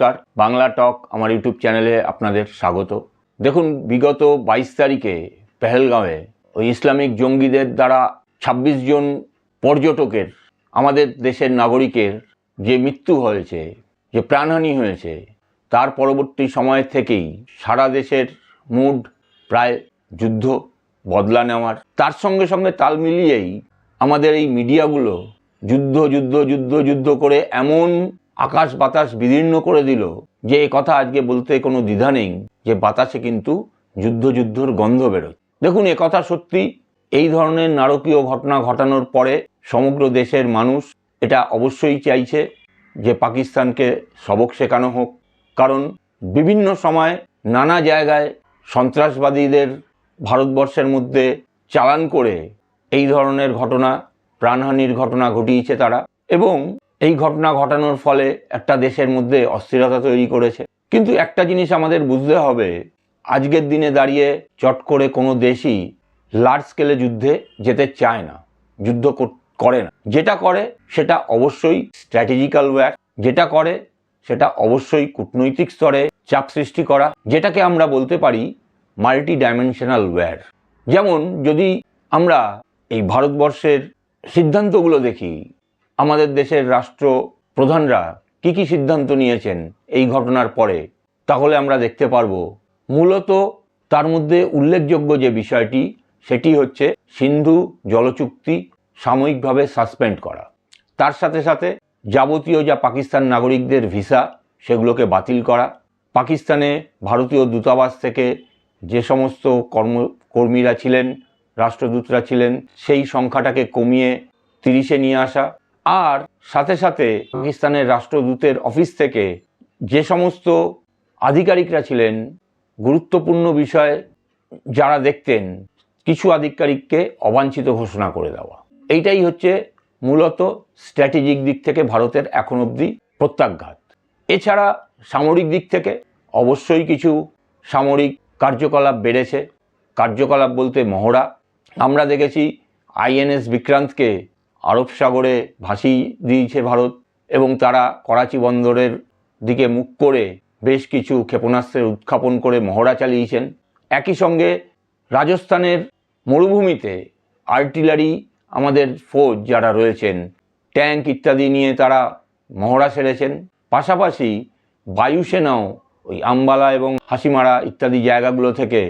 নমস্কার। বাংলা টক আমার ইউটিউব চ্যানেলে আপনাদের স্বাগত। দেখুন, বিগত বাইশ তারিখে পেহেলগাঁওয়ে ওই ইসলামিক জঙ্গিদের দ্বারা ২৬ জন পর্যটকের, আমাদের দেশের নাগরিকের যে মৃত্যু হয়েছে, যে প্রাণহানি হয়েছে, তার পরবর্তী সময় থেকেই সারা দেশের মুড প্রায় যুদ্ধ, বদলা নেওয়ার। তার সঙ্গে সঙ্গে তাল মিলিয়েই আমাদের এই মিডিয়াগুলো যুদ্ধ যুদ্ধ যুদ্ধ যুদ্ধ করে এমন আকাশ বাতাস বিদীর্ণ করে দিল যে এ কথা আজকে বলতে কোনো দ্বিধা নেই, যে বাতাসে কিন্তু যুদ্ধ যুদ্ধর গন্ধ বেরোয় দেখুন, এ কথা সত্যি, এই ধরনের নারকীয় ঘটনা ঘটানোর পরে সমগ্র দেশের মানুষ এটা অবশ্যই চাইছে যে পাকিস্তানকে সবক শেখানো হোক। কারণ বিভিন্ন সময় নানা জায়গায় সন্ত্রাসবাদীদের ভারতবর্ষের মধ্যে চালান করে এই ধরনের ঘটনা, প্রাণহানির ঘটনা ঘটিয়েছে তারা। এবং এই ঘটনা ঘটানোর ফলে একটা দেশের মধ্যে অস্থিরতা তৈরি করেছে। কিন্তু একটা জিনিস আমাদের বুঝতে হবে, আজকের দিনে দাঁড়িয়ে চট করে কোনো দেশই লার্জ স্কেলে যুদ্ধে যেতে চায় না, যুদ্ধ করে না। যেটা করে সেটা অবশ্যই স্ট্র্যাটেজিক্যাল ওয়্যার যেটা করে সেটা অবশ্যই কূটনৈতিক স্তরে চাপ সৃষ্টি করা, যেটাকে আমরা বলতে পারি মাল্টি ডাইমেনশনাল ওয়্যার যেমন যদি আমরা এই ভারতবর্ষের সিদ্ধান্তগুলো দেখি আমাদের দেশের রাষ্ট্র প্রধানরা কি কি সিদ্ধান্ত নিয়েছেন এই ঘটনার পরে, তাহলে আমরা দেখতে পারব। মূলত তার মধ্যে উল্লেখযোগ্য যে বিষয়টি, সেটি হচ্ছে সিন্ধু জলচুক্তি সাময়িকভাবে সাসপেন্ড করা। তার সাথে সাথে যাবতীয় যা পাকিস্তান নাগরিকদের ভিসা, সেগুলোকে বাতিল করা। পাকিস্তানে ভারতীয় দূতাবাস থেকে যে সমস্ত কর্ম, কর্মীরা ছিলেন, রাষ্ট্রদূতরা ছিলেন, সেই সংখ্যাটাকে কমিয়ে তিরিশে নিয়ে আসা। আর সাথে সাথে পাকিস্তানের রাষ্ট্রদূতের অফিস থেকে যে সমস্ত আধিকারিকরা ছিলেন, গুরুত্বপূর্ণ বিষয় যারা দেখতেন, কিছু আধিকারিককে অবাঞ্ছিত ঘোষণা করে দেওয়া। এইটাই হচ্ছে মূলত স্ট্র্যাটেজিক দিক থেকে ভারতের এখন অবধি প্রত্যাঘাত। এছাড়া সামরিক দিক থেকে অবশ্যই কিছু সামরিক কার্যকলাপ বেড়েছে। কার্যকলাপ বলতে মহড়া। আমরা দেখেছি আইএনএস বিক্রান্তকে আরব সাগরে ভাসিয়ে দিয়েছে ভারত এবং তারা করাচি বন্দরের দিকে মুখ করে বেশ কিছু ক্ষেপণাস্ত্রের উৎক্ষেপণ করে মহড়া চালিয়েছেন। একই সঙ্গে রাজস্থানের মরুভূমিতে আর্টিলারি, আমাদের ফৌজ যারা রয়েছেন, ট্যাঙ্ক ইত্যাদি নিয়ে তারা মহড়া সেরেছেন। পাশাপাশি বায়ুসেনাও ওই আম্বালা এবং হাসিমারা ইত্যাদি জায়গাগুলো থেকে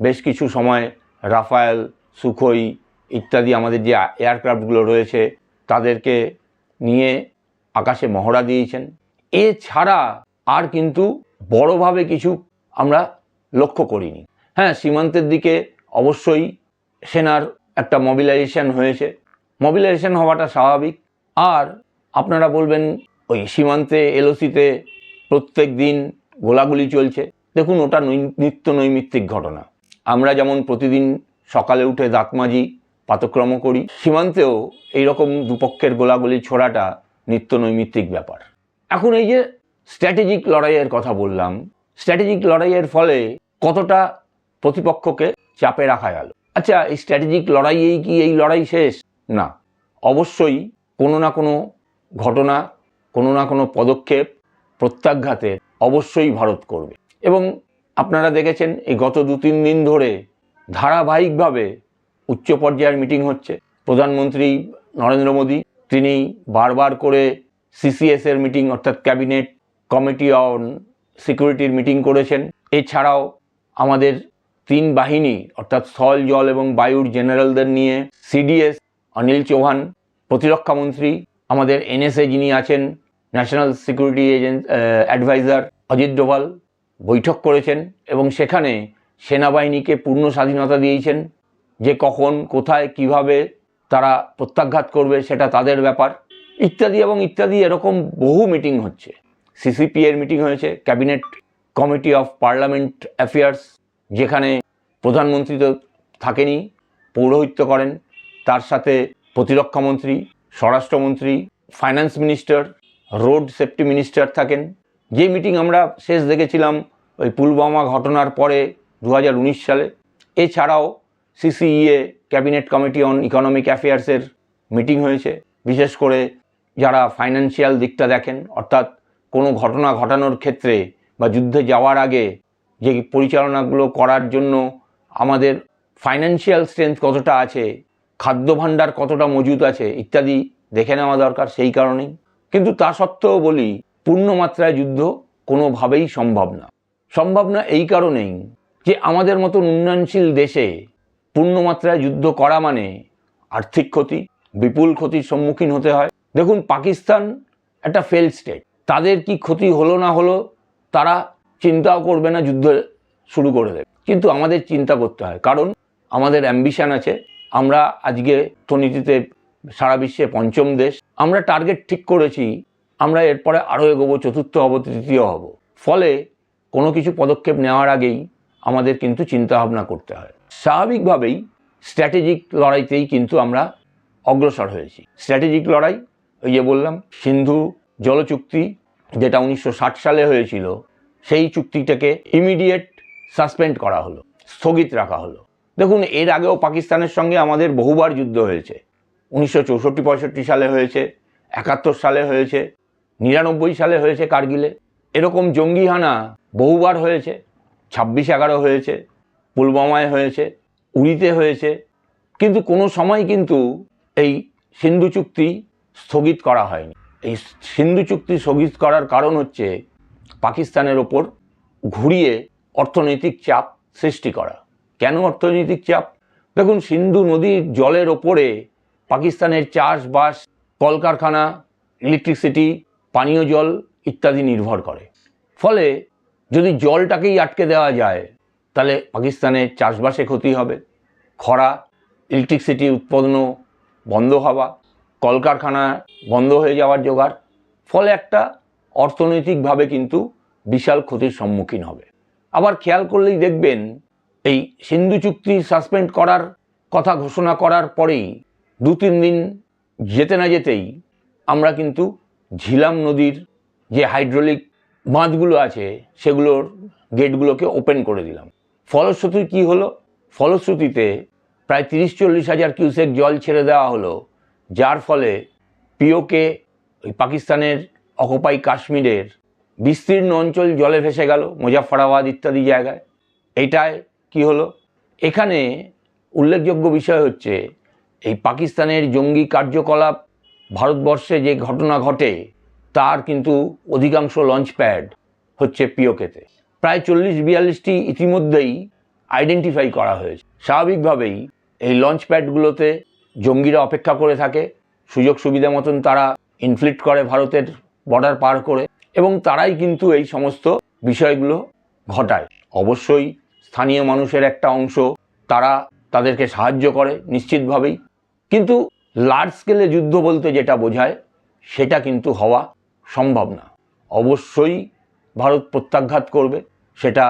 বেশ কিছু সময় রাফায়েল, সুখোই ইত্যাদি আমাদের যে এয়ারক্রাফটগুলো রয়েছে, তাদেরকে নিয়ে আকাশে মহড়া দিয়েছেন। এছাড়া আর কিন্তু বড়ভাবে কিছু আমরা লক্ষ্য করিনি। হ্যাঁ সীমান্তের দিকে অবশ্যই সেনার একটা মোবিলাইজেশন হয়েছে। মোবিলাইজেশন হওয়াটা স্বাভাবিক। আর আপনারা বলবেন, ওই সীমান্তে, এলওসিতে প্রত্যেক দিন গোলাগুলি চলছে। দেখুন, ওটা নিত্য নৈমিত্তিক ঘটনা। আমরা যেমন প্রতিদিন সকালে উঠে দাঁত মাজি পাতক্রম করি। সীমান্তেও এইরকম দুপক্ষের গোলাগুলি ছোড়াটা নিত্য নৈমিত্তিক ব্যাপার। এখন এই যে স্ট্র্যাটেজিক লড়াইয়ের কথা বললাম, স্ট্র্যাটেজিক লড়াইয়ের ফলে কতটা প্রতিপক্ষকে চাপে রাখা গেল? আচ্ছা এই স্ট্র্যাটেজিক লড়াইয়েই কি এই লড়াই শেষ? না। অবশ্যই কোনো না কোনো ঘটনা, কোনো না কোনো পদক্ষেপ, প্রত্যাঘাতের অবশ্যই ভারত করবে। এবং আপনারা দেখেছেন, এই গত দু তিন দিন ধরে ধারাবাহিকভাবে উচ্চ পর্যায়ের মিটিং হচ্ছে। প্রধানমন্ত্রী নরেন্দ্র মোদী, তিনি বারবার করে সিসিএস এর মিটিং, অর্থাৎ ক্যাবিনেট কমিটি অন সিকিউরিটির মিটিং করেছেন। এছাড়াও আমাদের তিন বাহিনী, অর্থাৎ স্থল, জল এবং বায়ুর জেনারেলদের নিয়ে সিডিএস অনিল চৌহান প্রতিরক্ষামন্ত্রী আমাদের এনএসএ যিনি আছেন national security agent adviser Ajit Doval বৈঠক করেছেন এবং সেখানে সেনাবাহিনীকে পূর্ণ স্বাধীনতা দিয়েছেন। যে কখন, কোথায়, কীভাবে তারা প্রত্যাঘাত করবে সেটা তাদের ব্যাপার। ইত্যাদি এবং ইত্যাদি এরকম বহু মিটিং হচ্ছে। সিসিপি এর মিটিং হয়েছে, cabinet committee of parliament affairs, যেখানে প্রধানমন্ত্রী তো থাকেনি পৌরোহিত্য করেন, তার সাথে প্রতিরক্ষামন্ত্রী স্বরাষ্ট্রমন্ত্রী finance minister road safety minister থাকেন। যে মিটিং আমরা শেষ দেখেছিলাম ওই পুলওয়ামা ঘটনার পরে দু হাজার উনিশ সালে। এছাড়াও CCEA, cabinet committee on economic অ্যাফেয়ার্সের meeting হয়েছে। বিশেষ করে যারা ফাইন্যান্সিয়াল দিকটা দেখেন, অর্থাৎ কোনো ঘটনা ঘটানোর ক্ষেত্রে বা যুদ্ধে যাওয়ার আগে যে পরিচালনাগুলো করার জন্য আমাদের ফাইন্যান্সিয়াল স্ট্রেংথ কতটা আছে, খাদ্য ভাণ্ডার কতটা মজুদ আছে ইত্যাদি দেখে নেওয়া দরকার সেই কারণেই। কিন্তু তা সত্ত্বেও বলি পূর্ণমাত্রায় যুদ্ধ কোনোভাবেই সম্ভব না। সম্ভব না এই কারণেই যে আমাদের মতন উন্নয়নশীল দেশে পূর্ণমাত্রায় যুদ্ধ করা মানে আর্থিক ক্ষতি, বিপুল ক্ষতির সম্মুখীন হতে হয়। দেখুন, পাকিস্তান একটা ফেল স্টেট তাদের কি ক্ষতি হলো না হলো, তারা চিন্তাও করবে না যুদ্ধ শুরু করে দেবে। কিন্তু আমাদের চিন্তা করতে হয়। কারণ আমাদের অ্যাম্বিশন আছে, আমরা আজকে অর্থনীতিতে সারা বিশ্বে পঞ্চম দেশ। আমরা টার্গেট ঠিক করেছি, আমরা এরপরে আরও এগোবো, চতুর্থ হব, তৃতীয় হব। ফলে কোনো কিছু পদক্ষেপ নেওয়ার আগেই আমাদের কিন্তু চিন্তা ভাবনা করতে হয়। স্বাভাবিকভাবেই স্ট্র্যাটেজিক লড়াইতেই কিন্তু আমরা অগ্রসর হয়েছি। স্ট্র্যাটেজিক লড়াই, ওই যে বললাম, সিন্ধু জলচুক্তি যেটা উনিশশো ষাট সালে হয়েছিল, সেই চুক্তিটাকে ইমিডিয়েট সাসপেন্ড করা হলো, স্থগিত রাখা হলো। দেখুন, এর আগেও পাকিস্তানের সঙ্গে আমাদের বহুবার যুদ্ধ হয়েছে। উনিশশো চৌষট্টি পঁয়ষট্টি সালে হয়েছে, একাত্তর সালে হয়েছে, নিরানব্বই সালে হয়েছে কার্গিলে। এরকম জঙ্গি হানা বহুবার হয়েছে, ছাব্বিশ এগারো হয়েছে পুলওয়ামায় হয়েছে, উড়িতে হয়েছে, কিন্তু কোনো সময় কিন্তু এই সিন্ধু চুক্তি স্থগিত করা হয়নি। এই সিন্ধু চুক্তি স্থগিত করার কারণ হচ্ছে পাকিস্তানের ওপর ঘুরিয়ে অর্থনৈতিক চাপ সৃষ্টি করা। কেন অর্থনৈতিক চাপ? দেখুন, সিন্ধু নদীর জলের ওপরে পাকিস্তানের চাষবাস, কলকারখানা ইলেকট্রিসিটি পানীয় জল ইত্যাদি নির্ভর করে। ফলে যদি জলটাকেই আটকে দেওয়া যায় তাহলে পাকিস্তানের চাষবাসে ক্ষতি হবে, খরা ইলেকট্রিসিটি উৎপন্ন বন্ধ হওয়া, কলকারখানা বন্ধ হয়ে যাওয়ার জোগাড়, ফলে একটা অর্থনৈতিকভাবে কিন্তু বিশাল ক্ষতির সম্মুখীন হবে। আবার খেয়াল করলেই দেখবেন, এই সিন্ধু চুক্তি সাসপেন্ড করার কথা ঘোষণা করার পরেই দু তিন দিন যেতে না যেতেই আমরা কিন্তু ঝিলাম নদীর যে হাইড্রোলিক বাঁধগুলো আছে, সেগুলোর গেটগুলোকে ওপেন করে দিলাম। ফলশ্রুতি কি হলো? ফলশ্রুতিতে প্রায় তিরিশ চল্লিশ হাজার কিউসেক জল ছেড়ে দেওয়া হলো, যার ফলে পিওকে, ওই পাকিস্তানের অকুপাই কাশ্মীরের বিস্তীর্ণ অঞ্চল জলে ভেসে গেল মুজাফরাবাদ ইত্যাদি জায়গায়। এইটায় কি হলো? এখানে উল্লেখযোগ্য বিষয় হচ্ছে, এই পাকিস্তানের জঙ্গি কার্যকলাপ ভারতবর্ষে যে ঘটনা ঘটে, তার কিন্তু অধিকাংশ লঞ্চ প্যাড হচ্ছে পিওকেতে। প্রায় চল্লিশ বিয়াল্লিশটি ইতিমধ্যেই আইডেন্টিফাই করা হয়েছে। স্বাভাবিকভাবেই এই লঞ্চ প্যাডগুলোতে জঙ্গিরা অপেক্ষা করে থাকে। সুযোগ সুবিধা মতন তারা ইনফ্লিক্ট করে ভারতের বর্ডার পার করে এবং তারাই কিন্তু এই সমস্ত বিষয়গুলো ঘটায়। অবশ্যই স্থানীয় মানুষের একটা অংশ তারা তাদেরকে সাহায্য করে নিশ্চিতভাবেই। কিন্তু লার্জ স্কেলে যুদ্ধ বলতে যেটা বোঝায়, সেটা কিন্তু হওয়া সম্ভব না। অবশ্যই ভারত প্রত্যাঘাত করবে, সেটা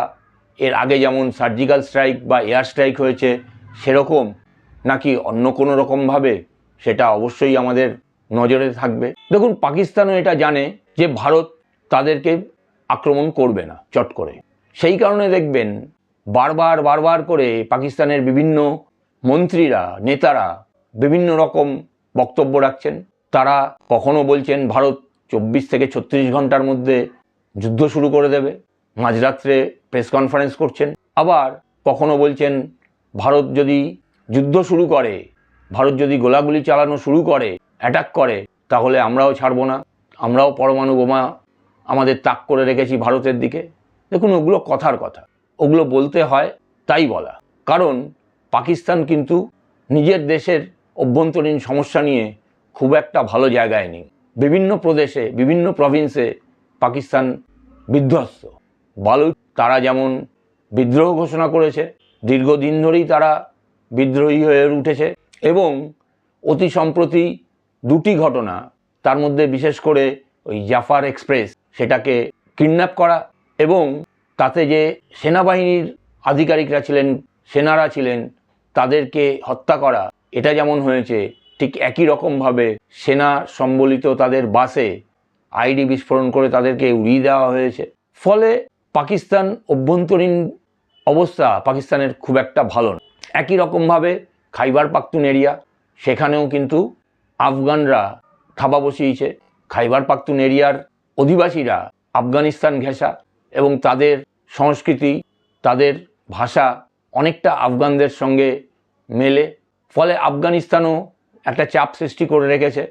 এর আগে যেমন সার্জিক্যাল স্ট্রাইক বা এয়ার স্ট্রাইক হয়েছে, সেরকম নাকি অন্য কোনো রকমভাবে সেটা অবশ্যই আমাদের নজরে থাকবে। দেখুন, পাকিস্তানও এটা জানে যে ভারত তাদেরকে আক্রমণ করবে না, চট করে। সেই কারণে দেখবেন, বারবার বারবার করে পাকিস্তানের বিভিন্ন মন্ত্রীরা, নেতারা বিভিন্ন রকম বক্তব্য রাখছেন। তারা কখনো বলছেন, ভারত চব্বিশ থেকে ছত্রিশ ঘণ্টার মধ্যে যুদ্ধ শুরু করে দেবে। মাঝরাত্রে প্রেস কনফারেন্স করছেন। আবার কখনো বলছেন, ভারত যদি যুদ্ধ শুরু করে, ভারত যদি গোলাগুলি চালানো শুরু করে অ্যাটাক করে, তাহলে আমরাও ছাড়বো না। আমরাও পরমাণু বোমা আমাদের তাক করে রেখেছি ভারতের দিকে। দেখুন, ওগুলো কথার কথা। ওগুলো বলতে হয়, তাই বলা। কারণ পাকিস্তান কিন্তু নিজের দেশের অভ্যন্তরীণ সমস্যা নিয়ে খুব একটা ভালো জায়গায় নেই। বিভিন্ন প্রদেশে, বিভিন্ন প্রভিন্সে পাকিস্তান বিধ্বস্ত। বালুচ তারা যেমন বিদ্রোহ ঘোষণা করেছে, দীর্ঘদিন ধরেই তারা বিদ্রোহী হয়ে উঠেছে এবং অতি সম্প্রতি দুটি ঘটনা, তার মধ্যে বিশেষ করে ওই জাফার এক্সপ্রেস সেটাকে কিডন্যাপ করা এবং তাতে যে সেনাবাহিনীর আধিকারিকরা ছিলেন, সেনারা ছিলেন, তাদেরকে হত্যা করা, এটা যেমন হয়েছে, ঠিক একই রকমভাবে সেনা সম্বলিত তাদের বাসে আইডি বিস্ফোরণ করে তাদেরকে উড়িয়ে দেওয়া হয়েছে। ফলে পাকিস্তান অভ্যন্তরীণ অবস্থা পাকিস্তানের খুব একটা ভালো না। একই রকমভাবে খাইবার পাখতুন এরিয়া, সেখানেও কিন্তু আফগানরা থাবা বসিয়েছে। খাইবার পাখতুন এরিয়ার অধিবাসীরা আফগানিস্তান ঘেঁষা এবং তাদের সংস্কৃতি, তাদের ভাষা অনেকটা আফগানদের সঙ্গে মেলে। ফলে আফগানিস্তানও একটা চাপ সৃষ্টি করে রেখেছে।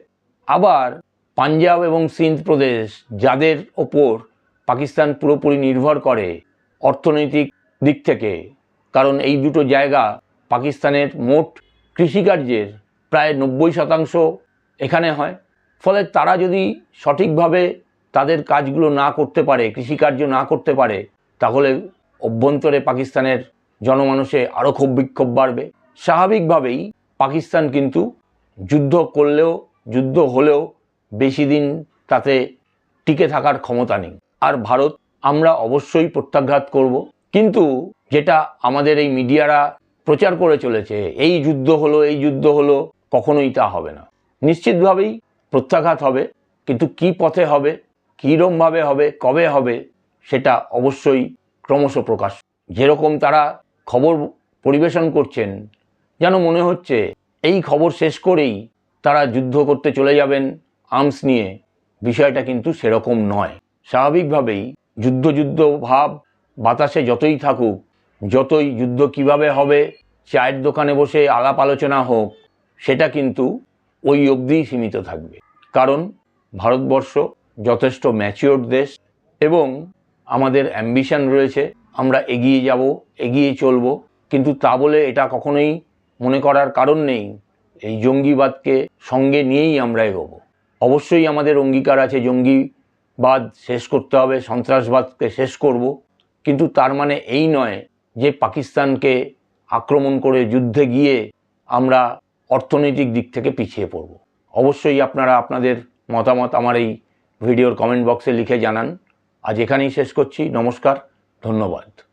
আবার পাঞ্জাব এবং সিন্ধ প্রদেশ, যাদের ওপর পাকিস্তান পুরোপুরি নির্ভর করে অর্থনৈতিক দিক থেকে, কারণ এই দুটো জায়গা পাকিস্তানের মোট কৃষিকার্যের প্রায় নব্বই শতাংশ এখানে হয়। ফলে তারা যদি সঠিকভাবে তাদের কাজগুলো না করতে পারে, কৃষিকার্য না করতে পারে, তাহলে অভ্যন্তরে পাকিস্তানের জনমানুষে আরও ক্ষোভ বিক্ষোভ বাড়বে। স্বাভাবিকভাবেই পাকিস্তান কিন্তু যুদ্ধ করলেও, যুদ্ধ হলেও বেশি দিন তাতে টিকে থাকার ক্ষমতা নেই। আর ভারত আমরা অবশ্যই প্রত্যাঘাত করব। কিন্তু যেটা আমাদের এই মিডিয়ারা প্রচার করে চলেছে, এই যুদ্ধ হলো, এই যুদ্ধ হলো, কখনোই তা হবে না। নিশ্চিতভাবেই প্রত্যাঘাত হবে, কিন্তু কি পথে হবে, কীরমভাবে হবে, কবে হবে, সেটা অবশ্যই ক্রমশ প্রকাশ। যেরকম তারা খবর পরিবেশন করছেন, যেন মনে হচ্ছে এই খবর শেষ করেই তারা যুদ্ধ করতে চলে যাবেন আর্মস নিয়ে বিষয়টা কিন্তু সেরকম নয়। স্বাভাবিকভাবেই যুদ্ধ যুদ্ধ ভাব বাতাসে যতই থাকুক, যতই যুদ্ধ কীভাবে হবে, চায়ের দোকানে বসে আলাপ আলোচনা হোক, সেটা কিন্তু ওই অবধিই সীমিত থাকবে। কারণ ভারতবর্ষ যথেষ্ট ম্যাচিওর দেশ এবং আমাদের অ্যাম্বিশন রয়েছে, আমরা এগিয়ে যাব, এগিয়ে চলব। কিন্তু তা বলে এটা কখনোই মনে করার কারণ নেই। এই জঙ্গিবাদকে সঙ্গে নিয়েই আমরা এগোবো। অবশ্যই আমাদের অঙ্গীকার আছে, জঙ্গিবাদ শেষ করতে হবে, সন্ত্রাসবাদকে শেষ করব। কিন্তু তার মানে এই নয় যে পাকিস্তানকে আক্রমণ করে যুদ্ধে গিয়ে আমরা অর্থনৈতিক দিক থেকে পিছিয়ে পড়ব। অবশ্যই আপনারা আপনাদের মতামত আমার এই ভিডিওর কমেন্ট বক্সে লিখে জানান। আজ এখানেই শেষ করছি। নমস্কার, ধন্যবাদ।